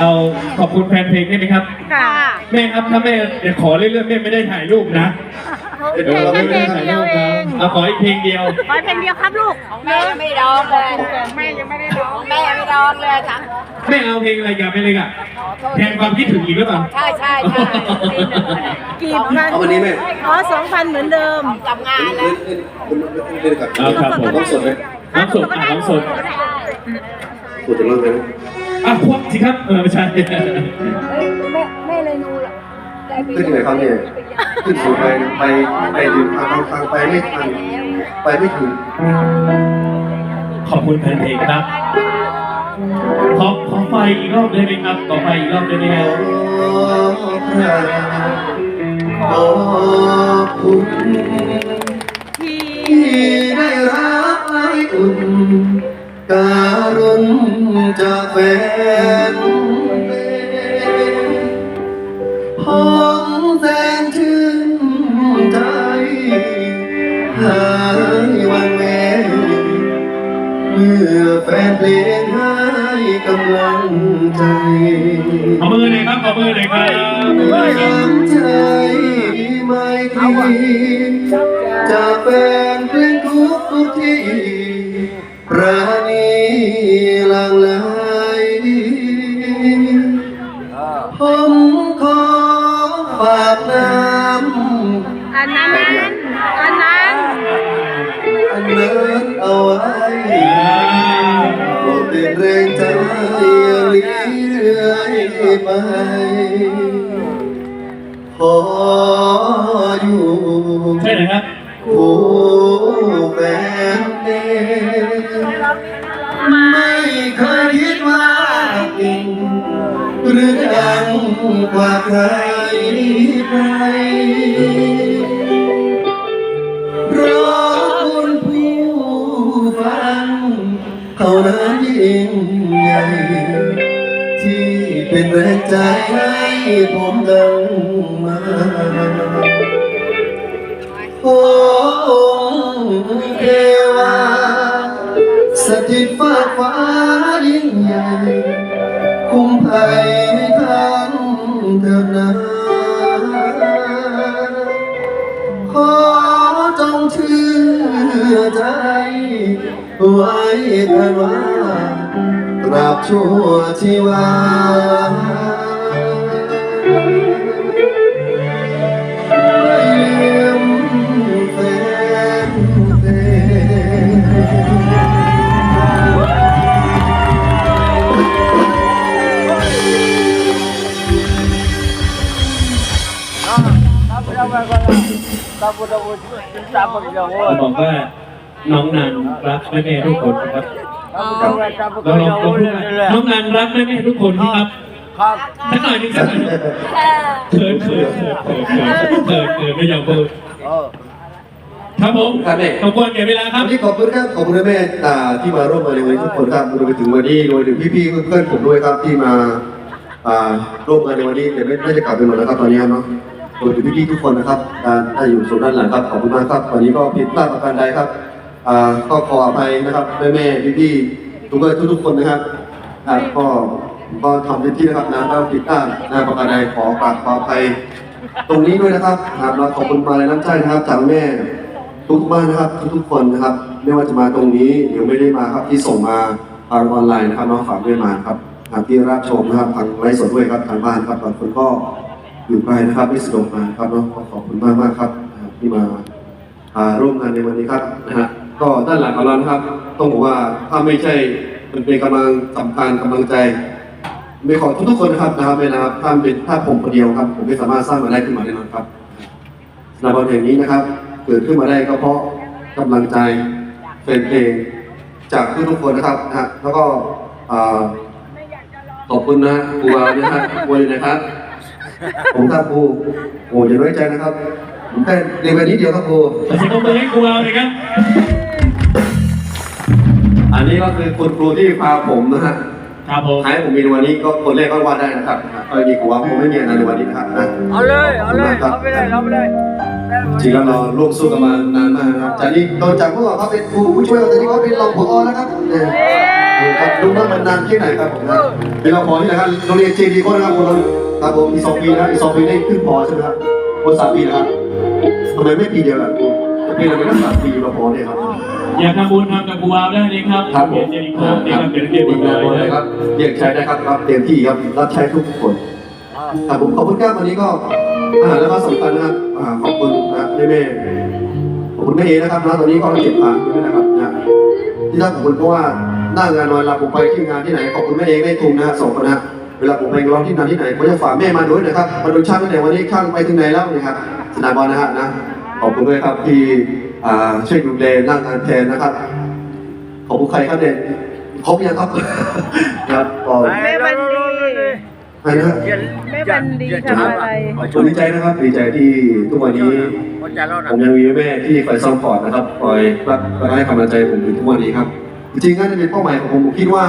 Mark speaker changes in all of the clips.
Speaker 1: เอาขอบคุณแฟนเพลงได้ไหมครับ
Speaker 2: ค่ะ
Speaker 1: แม่ครับถ้าแม่จะขอเรื่อยๆแม่ไม่ได้ถ่ายรูปนะ
Speaker 2: เพลงแค่เพลงเดียวเอง
Speaker 1: เอาขออีกเพลงเดียว
Speaker 2: ขอเพลงเดียวครับลูก
Speaker 3: ของแม่ยังไม่ร้องเลยแม่ยังไม่ได้ร้องแม่ไม่ร้องเลยค่ะ
Speaker 1: แม่เอาเพลงอะไรกันไปเลยอะแทนความคิดถึงอีกหรือเปล่า
Speaker 3: ใช่ใช่ใช่
Speaker 2: กีบพัน
Speaker 4: เอาวันนี้แม่
Speaker 2: อ๋อสองพันเหมือนเดิม
Speaker 3: ทำงาน
Speaker 4: เล่
Speaker 3: แล้
Speaker 4: น
Speaker 3: ว
Speaker 4: เล่นเล่นเล่นกับ
Speaker 1: เอาครับผม
Speaker 4: ต้องสดไหม
Speaker 1: น้ำสดอะน้ำสด
Speaker 4: สดจะเริ่มไหม
Speaker 1: อะควักสิครับ เออไม่ใช่
Speaker 3: แม่แม่เลยนูละได้ไป
Speaker 4: ขึ้นที่ไหนครับเนี่ยขึ้นสูงไปไปไปถึงทางทางไปไม่ทันไปไม่ถึง
Speaker 1: ขอบคุณแฟนเพลงครับ ขอขอไฟอีกรอบได้ไหมครับขอไฟอีกรอบได้ไหมครับ
Speaker 4: ขอบคุณที่ได้รับไออุ่น การุณจากแฟนเพลงผมแสนชื่นใจหายวันเวเมื่อแฟนเพลงให้กำลังใจ
Speaker 1: ขอมือหน่อยครับขอมือหน่อยครับขอมือหน่อยครับ
Speaker 4: น้ำใจไม่คลีจากแฟนเพลงทุกทุกที่ รานีหลังไหลผมขอฝากน้ำ
Speaker 2: อันนั้นอันนั้น
Speaker 4: อันนั้นเอาไว้โปรดเตือนแรงใจอย่าหลีเรื่อยไปขออยู่
Speaker 1: ใช่ไหมครับ
Speaker 4: คู่แฟนเอง ไม่เคยคิดว่าเก่งหรือดังกว่าใครใครเพราะคุณผู้ฟังเขานั้นยิ่งใหญ่ที่เป็นแรงใจให้ผมดังมาโอ้เทวา สถิตฟ้าฟ้ายิ่งใหญ่ คุ้มภัยให้ท่านเถิดนาขอจงเชื่อใจ ไว้เถิดว่าตราบชั่วชีวา
Speaker 1: บอกว่าน้องนันรักแม่แม่ทุกคนครับเราลองลองพูดว่าน้องนันรักแม่แม่ทุกคนครับสักหน่อยหนึงสักหน่อยหนึ่งเขินเขินเขินเขินเขินเขินเขินไม่อยากพูดครับผม
Speaker 4: ครับแม่
Speaker 1: ขอบคุณแก่เวลาครับ
Speaker 4: วันนี้ขอบคุณครับขอบคุณแม่อ่าที่มาร่วมงานในวันนี้ทุกคนครับรวมไปถึงวันนี้รวมไปถึงพี่ๆเพื่อนๆผมด้วยครับที่มาอ่าร่วมงานในวันนี้แต่ไม่ไม่จะกลับไปหมดแล้วครับตอนนี้เนาะ รวมถึงพี่ๆทุกคนนะครับอ่าได้อยู่ส่วนด้านหลังครับ ขอบคุณมากครับ วันนี้ก็ผิดพลาดประการใดครับก็ขออภัยนะครับแม่ๆพี่ๆทุกทุกๆคนนะครับก็ก็ทำเต็มที่นะครับนะถ้าผิดพลาดนะประการใดขอกราบขออภัยตรงนี้ด้วยนะครับครับเราขอบคุณมาในน้ำใจนะครับจากแม่ทุกบ้านนะครับทุกๆคนนะครับ ไม่ว่าจะมาตรงนี้หรือไม่ได้มาครับที่ส่งมาทางออนไลน์นะครับน้องฝากด้วยมาครับที่รับชมนะครับทางไลฟ์สดด้วยครับทางบ้านครับบางคนก็ อยู่ไกลนะครับไม่สะดวกมาครับเนาะก็ขอบคุณมากมากครับที่มาร่วมงานในวันนี้ครับนะฮะก็ด้านหลังของเรานะครับ ต้องบอกว่าถ้าไม่ใช่มันเป็นกำลังสำคัญกำลังใจไม่ขอทุกๆคนนะครับนะครับไม่นะครับถ้าเป็นถ้าผมคนเดียวครับ ผมไม่สามารถสร้างมันได้ขึ้นมาแน่นอนครับสำหรับวันแห่งนี้นะครับ เกิดขึ้นมาได้ก็เพราะกำลังใจแฟนเพลงจากทุกๆคนนะครับนะฮะแล้วก็ขอบคุณนะครูวาวนะฮะครูเลยนะครับ ผมครับครูโอ้อย่าน้อยใจนะครับ ผมแค่เรียนไปนิดเดียวครับครู
Speaker 1: ขอเสียงปรบมือให้ครูเอาเลยครับ
Speaker 4: อันนี้ก็คือคุณครูที่พาผมนะฮะ
Speaker 1: ครับผม
Speaker 4: ท้ายผมมีในวันนี้ก็คนแรกก็ว่าได้นะครับก็มีครูวาวผมไม่มีอะไรในวันนี้นะครับนะ
Speaker 3: เอาเลย เอาเลย เอาไปเลย เอาไปเลย
Speaker 4: จริงแล้วเราร่วมสู้กันมานานมากนะครับจากนี้โดนจากพวกเราเขาเป็นครูผู้ช่วยแต่นี่เขาเป็นรองผอนะครับเนี่ยครับดูว่ามันนานแค่ไหนครับผมนะเป็นเราพอที่ไหนครับโรงเรียนเจดีโก้นะครับผม ครับผมอีกสองปีนะอีกสองปีได้ขึ้นพอใช่ไหมครับคนสามปีนะครับทำไมไม่ปีเดียวล่ะปีเราไม่ต้องสามปีเราพอเนี่ยครับ
Speaker 1: อยากทำบุญทำกับกูวาวได้เลยครับ
Speaker 4: ครับผม
Speaker 1: เจดีโคมนี่ครับเป็นเกียรติ
Speaker 4: อีก
Speaker 1: เล
Speaker 4: แล้ว
Speaker 1: ย
Speaker 4: เลยครับเรียกใช้ได้ครับครับเต็มที่ครับรับใช้ทุกคนครับผมขอบคุณครับวันนี้ก็อ่าแล้วก็สำคัญนะครับอ่าขอบคุณนะแม่แม่ขอบคุณแม่เอนะครับนะตอนนี้ก็เก็บผ่านด้วยนะครับนะที่น่าขอบคุณเพราะว่าหน้างานนอนเราผมไปที่งานที่ไหนขอบคุณแม่เอได้ทุนนะสองคนนะ เวลาผมไปร้องที่งานที่ไหนผมจะฝากแม่มาด้วยนะครับมาดูช่างตั้งแต่วันนี้ช่างไปถึงไหนแล้วนะครับสนามบอลนะฮะนะขอบคุณด้วยครับที่อ่าช่วยดูแลหน้างานแทนนะครับ ขอบคุณใครครับเด่นครบยังครับครับก็
Speaker 2: แม่บันดี
Speaker 4: ใครนะ
Speaker 2: แม่บันดีทำอะไร
Speaker 4: ผมดีใจนะครับดีใจที่ทุกวันนี้ผมยังมีแม่ที่คอยซัพพอร์ตนะครับคอยรักและให้กำลังใจผมถึงทุกวันนี้ครับจริงๆน่าจะเป็นเป้าหมายของผมผมคิดว่า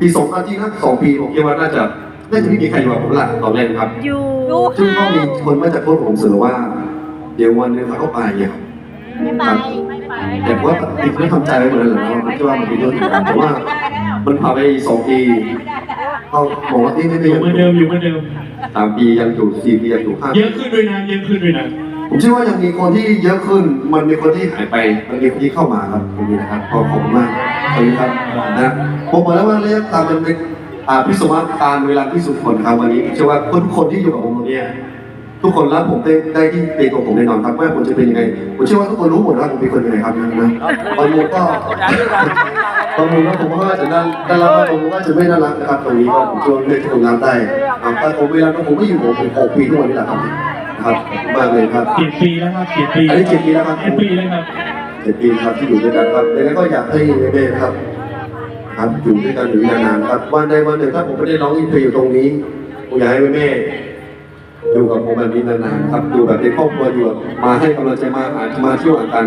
Speaker 4: ปีสองอาทิตย์นะสองปีผมคิดว่าน่าจะน่าจะไม่มีใครอยู่กับผมละตอนแรกครับ
Speaker 2: อยู่
Speaker 4: ซึ่งก็มีคนมาจากโพสต์ผมเสนอว่า เดี๋ยววันหนึงเขาก็ไปเนี่ยครับ
Speaker 3: ไม่ไปไม่ไป
Speaker 4: แต่ว่าติดไม่ทำใจไว้เหมือนกันเหรอไม่คิดว่ามันเป็นเรื่องที่แต่ว่า มันผ่านไปสองปีเขาบอกว่าที่ไม่
Speaker 1: อ
Speaker 4: ได้
Speaker 1: ยู่เหมือนเดิมอยู่เหมือนเดิม
Speaker 4: สามปียังอยู่สี่ปียังอยู่ห้า
Speaker 1: เยอะขึ้นด้วยนะเยอะขึ้นด้วยนะ
Speaker 4: ผมเชื่อว่ายังมีคนที่เยอะขึ้น มันมีคนที่หายไป มันมีคนที่เข้ามาครับตรงนี้นะครับ ขอบคุณมาก ขอบคุณครับนะผมบอกแล้วว่าระยะทางมันเป็นพิสว่าการเวลาพิสูจน์ผลครับวันนี้เชื่อว่าคนคนที่อยู่กับผมตรงเนี้ยทุกคนรับผมได้ได้ที่เป็นตัวผมแน่นอนครับว่าผมจะเป็นยังไงผมเชื่อว่าทุกคนรู้หมดว่าผมเป็นคนยังไงครับนะนะบางมุมก็บางมุมก็ผมว่าจะน่าน่ารักบางมุมก็จะไม่น่ารักนะครับตรงนี้ก็ผมเชื่อว่าเรื่องที่ผมทำได้แต่ผมเวลาผมไม่อยู่ผมเป็นหกปีทุกวันนี้แหละครับครับมากเลยครับ
Speaker 1: เจ็ดปีแล้วครับเจ็ดปี
Speaker 4: อันนี้เจ็ดปีแล้วครับ
Speaker 1: เจ็ดปีแล้วครับ
Speaker 4: เจ็ดปีครับที่อยู่ด้วยกันครับดังนั้นก็อยากให้แม่ๆครับครับอยู่ด้วยกันอยู่นานๆครับวันใดวันหนึ่งถ้าผมไม่ได้ร้องอินเพลงอยู่ตรงนี้ผมอยากให้แม่ๆอยู่กับผมแบบนี้นานๆครับอยู่แบบเป็นครอบครัวอยู่แบบมาให้กำลังใจมาหามาเที่ยวหากัน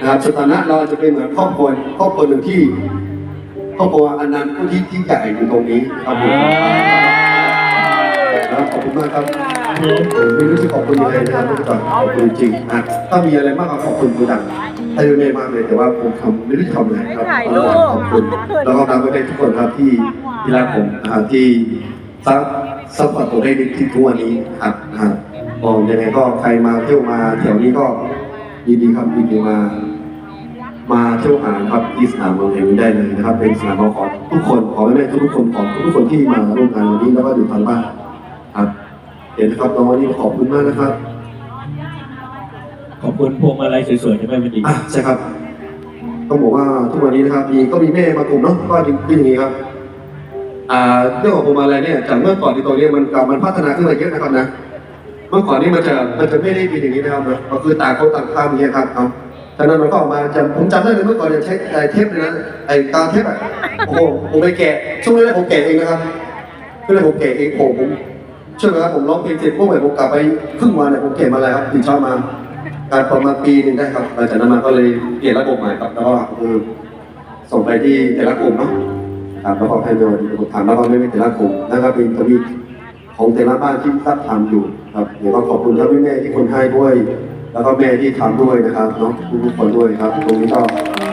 Speaker 4: นะครับสถานะเราจะเป็นเหมือนครอบครัวครอบครัวหนึ่งที่ครอบครัวอันนั้นที่ที่ใหญ่อยู่ตรงนี้ครับผมครับขอบคุณมากครับผมไม่รู้จะขอบคุณยังไงนะครับไม่รู้จะขอบคุณจริงๆนะถ้ามีอะไรมากก็ขอบคุณคุณดัง ให้แม่มากเลยแต่ว่าผมทำไม่รู้จะทำอะไรครับ
Speaker 2: ถ่ายรูป
Speaker 4: ขอบคุณแล้วก็รักไปทุกคนครับที่ที่รักผมนะครับที่ซัพซัพพอร์ตผมให้ที่ทุกวันนี้ครับนะครับก็ยังไงก็ใครมาเที่ยวมาแถวนี้ก็ยินดีครับยินดีมา มาเที่ยวหาครับที่สนามเมืองแห่งนี้ได้เลยนะครับ เป็นสนามของทุกคนขอแม่ๆทุกๆคนของทุกๆคนที่มาร่วมงานวันนี้แล้วก็อยู่ทางบ้านครับ เห็นนะครับน้องวันนี้ขอบคุณมากนะครับ
Speaker 1: ขอบคุณพวงมาลัยสวยๆที่แม่มันดี
Speaker 4: อะใช่ครับ ต้องบอกว่าทุกวันนี้นะครับมีก็มีแม่มากลุ่มเนาะก็เป็นอย่างนี้ครับอ่าเรื่องของผมอะไรเนี่ยจากเมื่อก่อนที่ตรงนี้มันมันพัฒนาขึ้นมาเยอะนะครับนะเมื่อก่อนนี่มันจะมันจะไม่ได้เป็นอย่างนี้นะครับก็คือต่างคนต่างข้ามอย่างเงี้ยครับเอาจากนั้นมันก็ออกมาจำผมจำได้เลยเมื่อก่อนเนี่ยใช้ไอ้เทปเลยนะไอ้กาวเทปอะโอ้โหผมไปแกะช่วงแรกผมแกะเองนะครับช่วงแรกผมแกะเองผมผมเชื่อไหมครับผมร้องเพลงเสร็จพวกใหม่ผมกลับไปครึ่งวันเนี่ยผมแกะมาแล้วครับตื่นเช้ามา การประมาณปีหนึ่งได้ครับหลังจากนั้นมาก็เลยเปลี่ยนระบบใหม่ครับแล้วก็เออส่งไปที่แต่ละกลุ่มเนาะครับแล้วก็ให้โดนถามแล้วก็ไม่เป็นแต่ละกลุ่มนะครับเป็นทวีตของแต่ละบ้านที่รับทำอยู่ครับเดี๋ยวก็ขอบคุณครับแม่ๆที่คนให้ด้วย แล้วก็แม่ที่ทำด้วยนะครับเนาะทุกๆคนด้วยครับ ตรงนี้ก็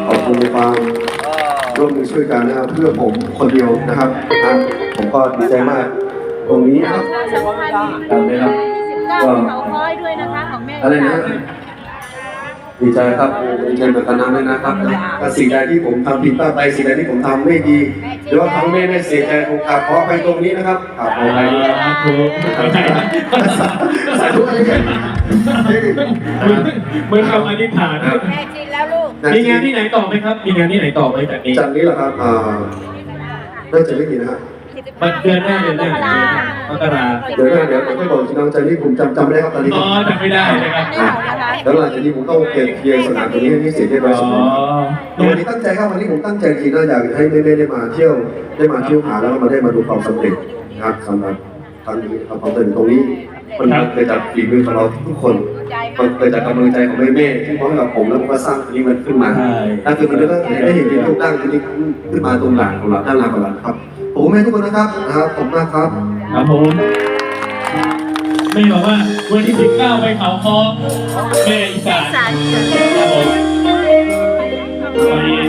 Speaker 4: ขอบคุณในความร่วมมือช่วยกันนะครับเพื่อผมคนเดียวนะครับนะผมก็ดีใจมาก ตรงนี้นะครับ
Speaker 2: สองพัน
Speaker 4: จำได้ครับ
Speaker 2: สิบเก้าเขาค้อยด้วยนะคะ ของแม่
Speaker 4: อะไรนะ ดีใจครับโอ้ดีใจเหมือนกันนะแม่นะครับแต่สิ่งใดที่ผมทำผิดพลาดไปสิ่งใดที่ผมทำไม่ดีหรือว่าทำให้แม่ได้เสียใจผมกราบขอไปตรงนี้นะครับกราบขอไปด้วยครับ
Speaker 1: ถูก
Speaker 4: สาธุเลยครับ
Speaker 1: เหมือนคำอธิษฐาน
Speaker 3: แม่ชินแล้วลูก
Speaker 1: มีงานที่ไหนต่อไหมครับมีงานที่ไหนต่อไหมจากนี้
Speaker 4: จากนี้เหรอครับอ่าน่าจะไม่มีนะครับ
Speaker 1: มันเดือนหน้าเดือนหน้ามกรา
Speaker 4: เดี๋ยวนะเดี๋ยวผมไม่บอกที่น้องใจนี่ผมจำจำไม่ได้ครับตอนนี้
Speaker 1: อ๋อจำไม่ได้นะครับ
Speaker 2: ไม่เอานะคะ
Speaker 4: แล้วหลังจากนี้ผมต้องเปลี่ยนเคลียร์สนามตรงนี้ให้เสร็จเรียบร้
Speaker 1: อ๋
Speaker 4: อยสมบูรณ์
Speaker 1: อ
Speaker 4: วันนี้ตั้งใจครับวันนี้ผมตั้งใจจริงนะอยากให้แม่ๆได้มาเที่ยวได้มาเที่ยวหาแล้วก็มาได้มาดูความสำเร็จนะครับสำหรับครั้งนี้นะครับความสำเร็จตรงนี้ มันเกิดจากฝีมือของเราทุกคนมันเกิดจากกำลังใจของแม่ๆที่มอบให้กับผมแล้วผมก็สร้างตรงนี้มันขึ้นมา
Speaker 1: ใช่
Speaker 4: นั่นคือมันก็ได้เห็นที่รูปร่างตรงนี้ขึ้นมาตรงหลังของเราด้านหลังของเราครับ ผมแม่ทุกคนนะครับนะครับผมมากครับ
Speaker 1: ครับผมไม่บอกว่าวันที่สิบเก้าไปเขาคอแม่อีสาน
Speaker 2: สาร
Speaker 1: ครับผมวันนี้